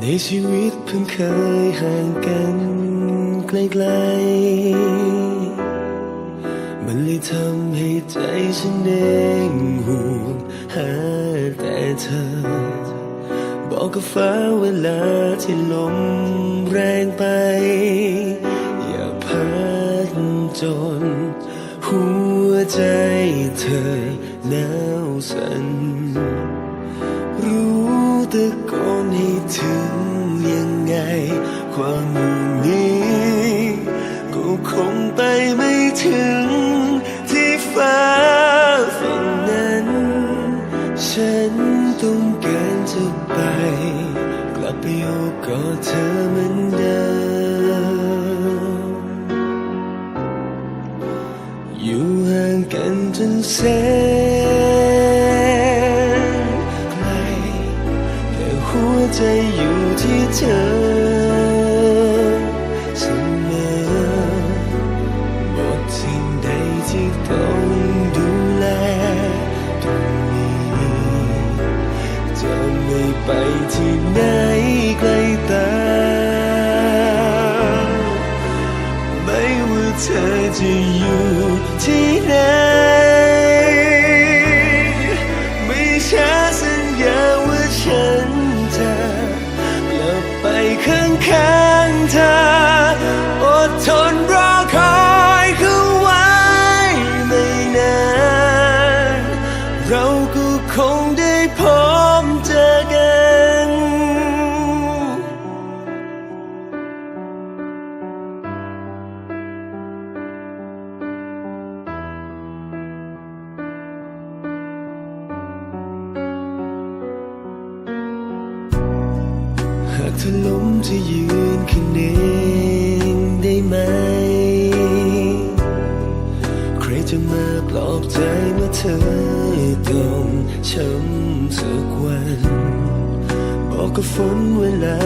ในชีวิตเพิ่งเคยห่างกันไกลๆ มันเลยทำให้ใจฉันเองห่วงหาแต่เธอ บอกกับฟ้าเวลาที่ลมแรงไป อย่าพัดจน หัวใจเธอหนาวสั่น ความมุ่งนี้ ก็คงไปไม่ถึงที่ฟ้าฝั่งนั้น ฉันต้องการจะไป กลับไปโอบกอดเธอเหมือนเดิมอยู่ห่างกันจนแสนไกลแต่หัวใจอยู่ที่เธอ จะอยู่ที่ไหนไม่ช้าสัญญาว่าฉันจะกลับไปข้างๆเธออ อล้มจะยืนขึ้นเองได้ไหม ใครจะมาปลอบใจเมื่อเธอต้องช้ำสักวัน บอกกับฝนเวลา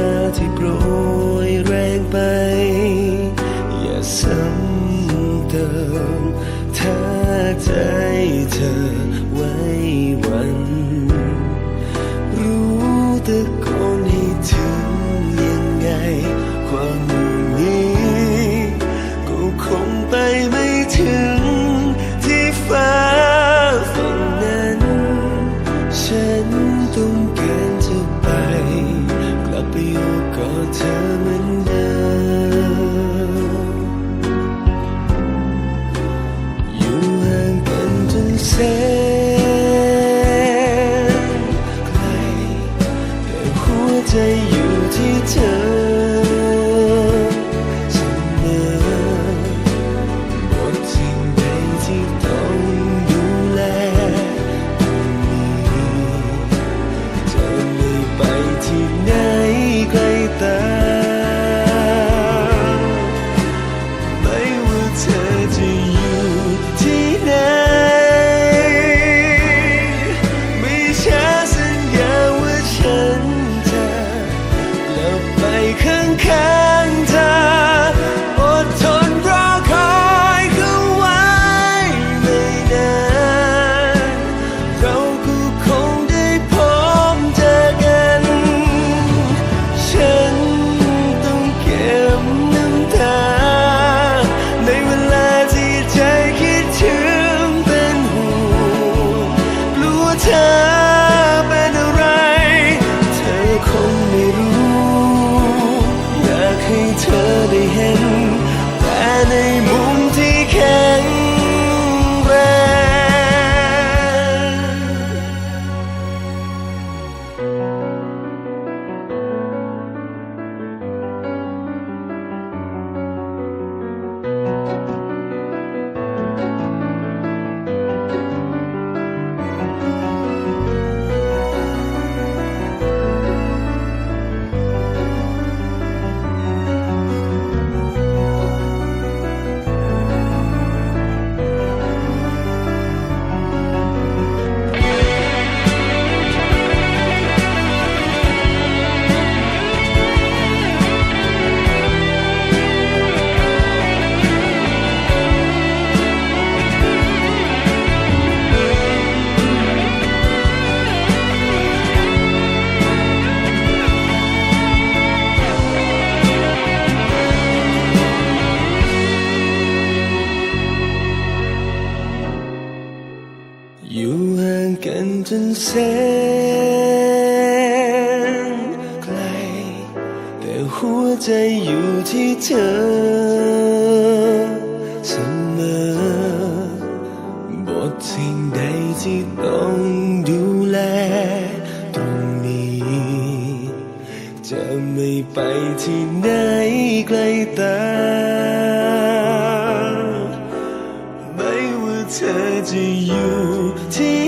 ก็เธอเหมือนเดิม แสนไกล แต่หัวใจอยู่ที่เธอเสมอบทสิ่งใดที่ต้องดูแล ตรงนี้ จะไม่ไปที่ไหนไกลตา ไม่ว่าเธอจะอยู่ที่